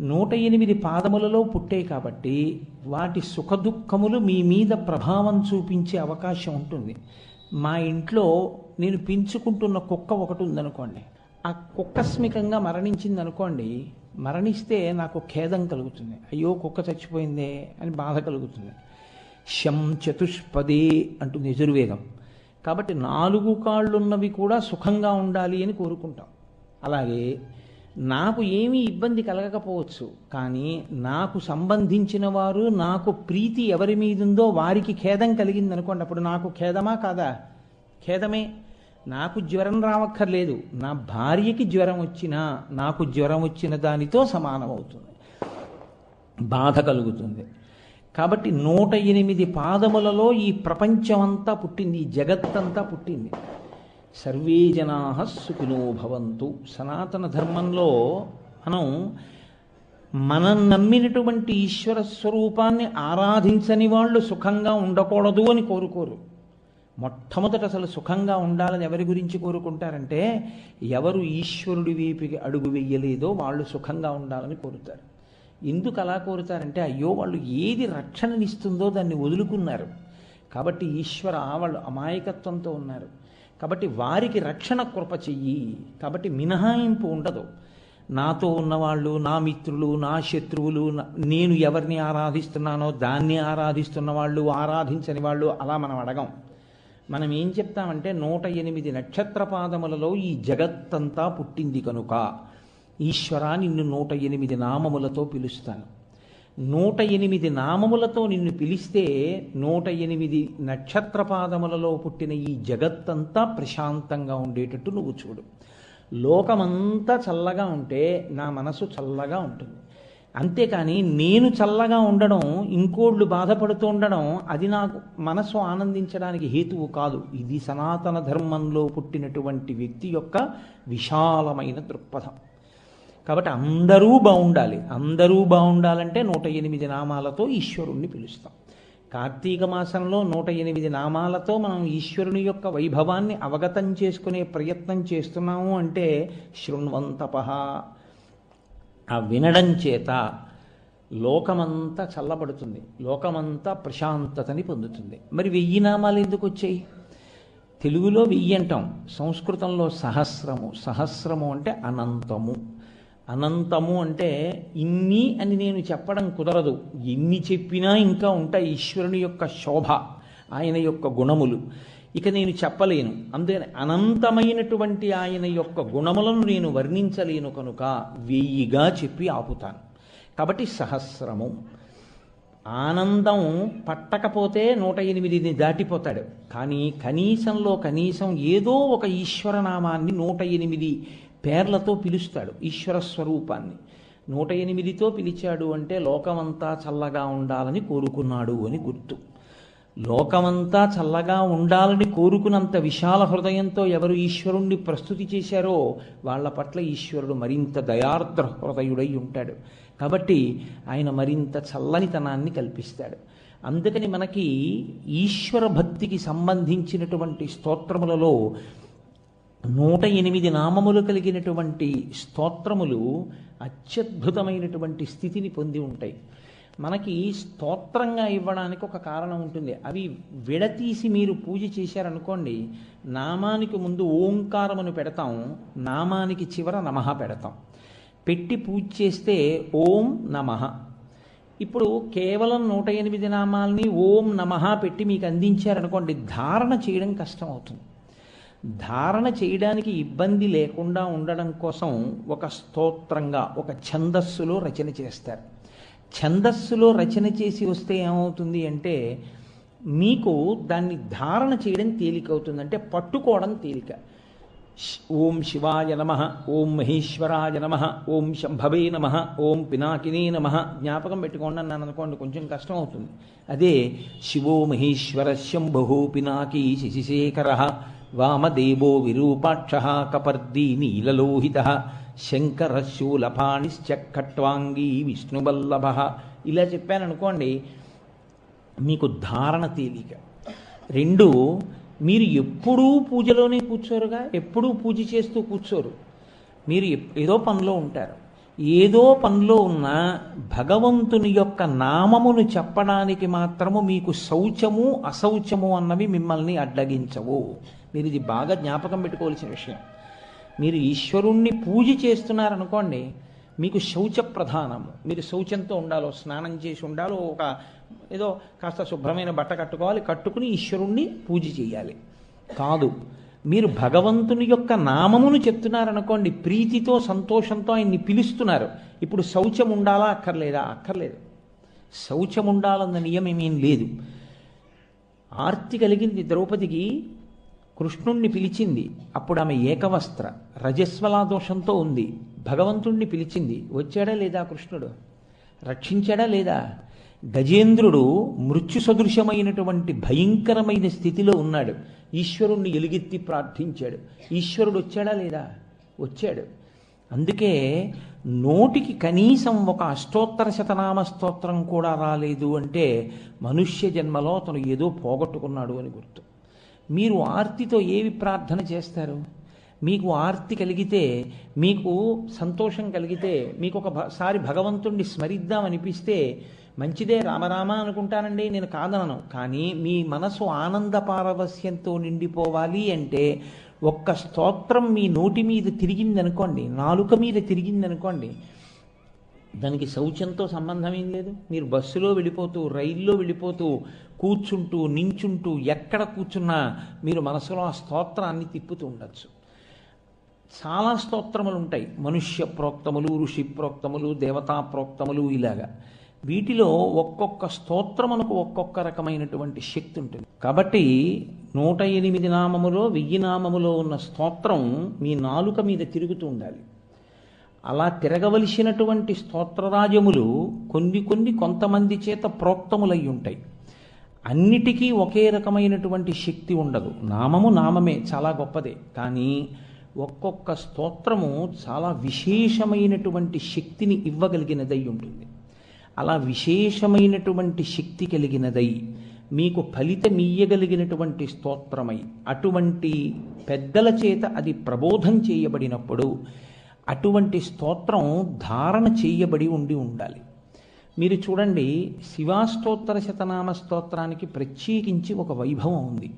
నూట ఎనిమిది పాదములలో పుట్టాయి కాబట్టి వాటి సుఖదుఖములు మీ మీద ప్రభావం చూపించే అవకాశం ఉంటుంది. మా ఇంట్లో నేను పెంచుకుంటున్న కుక్క ఒకటి ఉందనుకోండి. ఆ కుక్కస్మికంగా మరణించింది అనుకోండి మరణిస్తే నాకు ఖేదం కలుగుతుంది. అయ్యో కుక్క చచ్చిపోయిందే అని బాధ కలుగుతుంది. శం చతుష్పదే అంటుంది యజుర్వేదం. కాబట్టి నాలుగు కాళ్ళున్నవి కూడా సుఖంగా ఉండాలి అని కోరుకుంటాం. అలాగే నాకు ఏమీ ఇబ్బంది కలగకపోవచ్చు కానీ నాకు సంబంధించిన వారు నాకు ప్రీతి ఎవరి మీద ఉందో వారికి ఖేదం కలిగింది అనుకోండి అప్పుడు నాకు ఖేదమా కాదా? ఖేదమే. నాకు జ్వరం రావక్కర్లేదు. నా భార్యకి జ్వరం వచ్చినా నాకు జ్వరం వచ్చిన దానితో సమానమవుతుంది. బాధ కలుగుతుంది. కాబట్టి నూట ఎనిమిది పాదములలో ఈ ప్రపంచమంతా పుట్టింది ఈ జగత్తంతా పుట్టింది. సర్వే జనా సుఖినో భవంతు. సనాతన ధర్మంలో మనం మనం నమ్మినటువంటి ఈశ్వర స్వరూపాన్ని ఆరాధించని వాళ్ళు సుఖంగా ఉండకూడదు అని కోరుకోరు. మొట్టమొదట అసలు సుఖంగా ఉండాలని ఎవరి గురించి కోరుకుంటారంటే ఎవరు ఈశ్వరుడి వైపుకి అడుగు వెయ్యలేదో వాళ్ళు సుఖంగా ఉండాలని కోరుతారు. ఎందుకు అలా కోరుతారంటే అయ్యో వాళ్ళు ఏది రక్షణనిస్తుందో దాన్ని వదులుకున్నారు. కాబట్టి ఈశ్వర వాళ్ళు అమాయకత్వంతో ఉన్నారు. కాబట్టి వారికి రక్షణ కృప చెయ్యి. కాబట్టి మినహాయింపు ఉండదు. నాతో ఉన్నవాళ్ళు నా మిత్రులు నా శత్రువులు నేను ఎవరిని ఆరాధిస్తున్నానో దాన్ని ఆరాధిస్తున్న వాళ్ళు ఆరాధించని వాళ్ళు అలా మనం అడగం. మనం ఏం చెప్తామంటే నూట ఎనిమిది నక్షత్ర పాదములలో ఈ జగత్తంతా పుట్టింది కనుక ఈశ్వరా నిన్ను నూట ఎనిమిది నామములతో పిలుస్తాను. నూట ఎనిమిది నామములతో నిన్ను పిలిస్తే నూట ఎనిమిది నక్షత్ర పాదములలో పుట్టిన ఈ జగత్తంతా ప్రశాంతంగా ఉండేటట్టు నువ్వు చూడు. లోకమంతా చల్లగా ఉంటే నా మనసు చల్లగా ఉంటుంది. అంతేకాని నేను చల్లగా ఉండడం ఇంకోళ్ళు బాధపడుతూ ఉండడం అది నాకు మనసు ఆనందించడానికి హేతువు కాదు. ఇది సనాతన ధర్మంలో పుట్టినటువంటి వ్యక్తి యొక్క విశాలమైన దృక్పథం. కాబట్టి అందరూ బాగుండాలి. అందరూ బాగుండాలంటే నూట ఎనిమిది నామాలతో ఈశ్వరుణ్ణి పిలుస్తాం. కార్తీక మాసంలో నూట ఎనిమిది నామాలతో మనం ఈశ్వరుని యొక్క వైభవాన్ని అవగతం చేసుకునే ప్రయత్నం చేస్తున్నాము అంటే శృణ్వంతపహ. ఆ వినడం చేత లోకమంతా చల్లబడుతుంది. లోకమంతా ప్రశాంతతని పొందుతుంది. మరి వెయ్యి నామాలు ఎందుకు వచ్చాయి? తెలుగులో వెయ్యి అంటాం. సంస్కృతంలో సహస్రము. సహస్రము అంటే అనంతము. అనంతము అంటే ఇన్ని అని నేను చెప్పడం కుదరదు. ఎన్ని చెప్పినా ఇంకా ఉంటాయి ఈశ్వరుని యొక్క శోభ ఆయన యొక్క గుణములు. ఇక నేను చెప్పలేను. అందుకని అనంతమైనటువంటి ఆయన యొక్క గుణములను నేను వర్ణించలేను కనుక వెయ్యిగా చెప్పి ఆపుతాను. కాబట్టి సహస్రము. ఆనందం పట్టకపోతే నూట ఎనిమిదిని దాటిపోతాడు. కానీ కనీసంలో కనీసం ఏదో ఒక ఈశ్వరనామాన్ని నూట ఎనిమిది పేర్లతో పిలుస్తాడు ఈశ్వర స్వరూపాన్ని. నూట ఎనిమిదితో పిలిచాడు అంటే లోకమంతా చల్లగా ఉండాలని కోరుకున్నాడు అని గుర్తు. లోకమంతా చల్లగా ఉండాలని కోరుకున్నంత విశాల హృదయంతో ఎవరు ఈశ్వరుణ్ణి ప్రస్తుతి చేశారో వాళ్ళ పట్ల ఈశ్వరుడు మరింత దయార్ద్ర హృదయుడై ఉంటాడు. కాబట్టి ఆయన మరింత చల్లనితనాన్ని కల్పిస్తాడు. అందుకని మనకి ఈశ్వర భక్తికి సంబంధించినటువంటి స్తోత్రములలో నూట ఎనిమిది నామములు కలిగినటువంటి స్తోత్రములు అత్యద్భుతమైనటువంటి స్థితిని పొంది ఉంటాయి. మనకి స్తోత్రంగా ఇవ్వడానికి ఒక కారణం ఉంటుంది. అవి విడతీసి మీరు పూజ చేశారనుకోండి నామానికి ముందు ఓంకారమును పెడతాం నామానికి చివర నమః పెడతాం. పెట్టి పూజ చేస్తే ఓం నమః. ఇప్పుడు కేవలం నూట ఎనిమిది నామాల్ని ఓం నమః పెట్టి మీకు అందించారనుకోండి ధారణ చేయడం కష్టం అవుతుంది ధారణ చేయడానికి ఇబ్బంది లేకుండా ఉండడం కోసం ఒక స్తోత్రంగా ఒక ఛందస్సులో రచన చేస్తారు. ఛందస్సులో రచన చేసి వస్తే ఏమవుతుంది అంటే మీకు దాన్ని ధారణ చేయడం తేలికవుతుంది. అంటే పట్టుకోవడం తేలిక. ఓం శివాయ నమ ఓం మహేశ్వరాయ నమ ఓం శంభవే నమ ఓం పినాకినే నమ. జ్ఞాపకం పెట్టుకోండి అన్నాను అనుకోండి కొంచెం కష్టం అవుతుంది అదే శివో మహేశ్వర శంభు పినాకీ శశిశేఖర. వామదేవో విరూపాక్ష కపర్దీ నీలలోహిత శంకర విష్ణువల్లభ. ఇలా చెప్పాననుకోండి మీకు ధారణ తేలిక. రెండు మీరు ఎప్పుడూ పూజలోనే కూర్చోరుగా? ఎప్పుడూ పూజ చేస్తూ కూర్చోరు? మీరు ఎప్- ఏదో పనిలో ఉంటారు. ఏదో పనిలో ఉన్న భగవంతుని యొక్క నామమును చెప్పడానికి మాత్రము మీకు శౌచము అశౌచము అన్నవి మిమ్మల్ని అడ్డగించవు. మీరు ఇది బాగా జ్ఞాపకం పెట్టుకోవాల్సిన విషయం. మీరు ఈశ్వరుణ్ణి పూజ చేస్తున్నారనుకోండి మీకు శౌచ ప్రధానము. మీరు శౌచంతో ఉండాలో స్నానం చేసి ఉండాలో ఒక ఏదో కాస్త శుభ్రమైన బట్ట కట్టుకోవాలి కట్టుకుని ఈశ్వరుణ్ణి పూజ చేయాలి. కాదు మీరు భగవంతుని యొక్క నామమును చెప్తున్నారనుకోండి ప్రీతితో సంతోషంతో ఆయన్ని పిలుస్తున్నారు. ఇప్పుడు శౌచం ఉండాలా అక్కర్లేదా? అక్కర్లేదు. శౌచం ఉండాలన్న నియమం లేదు. ఆర్తి కలిగింది ద్రౌపదికి కృష్ణుణ్ణి పిలిచింది. అప్పుడు ఆమె ఏకవస్త్ర రజస్వలా దోషంతో ఉంది. భగవంతుణ్ణి పిలిచింది. వచ్చాడా లేదా కృష్ణుడు? రక్షించాడా లేదా? గజేంద్రుడు మృత్యు సదృశమైనటువంటి భయంకరమైన స్థితిలో ఉన్నాడు. ఈశ్వరుణ్ణి ఎలుగెత్తి ప్రార్థించాడు. ఈశ్వరుడు వచ్చాడా లేదా? వచ్చాడు. అందుకే నోటికి కనీసం ఒక అష్టోత్తర శతనామ స్తోత్రం కూడా రాలేదు అంటే మనుష్య జన్మలో అతను ఏదో పోగొట్టుకున్నాడు అని గుర్తు. మీరు ఆర్తితో ఏవి ప్రార్థన చేస్తారు? మీకు ఆర్తి కలిగితే మీకు సంతోషం కలిగితే మీకు ఒకసారి భగవంతుణ్ణి స్మరిద్దామనిపిస్తే మంచిదే రామరామ అనుకుంటానండి నేను కాదనను. కానీ మీ మనసు ఆనంద పారవస్యంతో నిండిపోవాలి అంటే ఒక్క స్తోత్రం మీ నోటి మీద తిరిగిందనుకోండి నాలుక మీద తిరిగిందనుకోండి దానికి శౌచంతో సంబంధం ఏం లేదు. మీరు బస్సులో వెళ్ళిపోతూ రైల్లో వెళ్ళిపోతూ కూర్చుంటూ నించుంటూ ఎక్కడ కూర్చున్నా మీరు మనసులో ఆ స్తోత్రాన్ని తిప్పుతూ ఉండొచ్చు. చాలా స్తోత్రములు ఉంటాయి. మనుష్య ప్రోక్తములు ఋషి ప్రోక్తములు దేవతా ప్రోక్తములు ఇలాగా. వీటిలో ఒక్కొక్క స్తోత్రమునకు ఒక్కొక్క రకమైనటువంటి శక్తి ఉంటుంది. కాబట్టి నూట ఎనిమిది నామములో వెయ్యి నామములో ఉన్న స్తోత్రం మీ నాలుక మీద తిరుగుతూ ఉండాలి. అలా తిరగవలసినటువంటి స్తోత్రరాజములు కొన్ని కొన్ని కొంతమంది చేత ప్రోక్తములై ఉంటాయి. అన్నిటికీ ఒకే రకమైనటువంటి శక్తి ఉండదు. నామము నామమే చాలా గొప్పదే. కానీ ఒక్కొక్క స్తోత్రము చాలా విశేషమైనటువంటి శక్తిని ఇవ్వగలిగినదై ఉంటుంది. అలా విశేషమైనటువంటి శక్తి కలిగినదై మీకు ఫలితం ఇయ్యగలిగినటువంటి స్తోత్రమై అటువంటి పెద్దల చేత అది ప్రబోధం చేయబడినప్పుడు అటువంటి స్తోత్రం ధారణ చేయబడి ఉండి ఉండాలి. మీరు చూడండి శివాస్తోత్తర శతనామ స్తోత్రానికి ప్రత్యేకించి ఒక వైభవం ఉంది.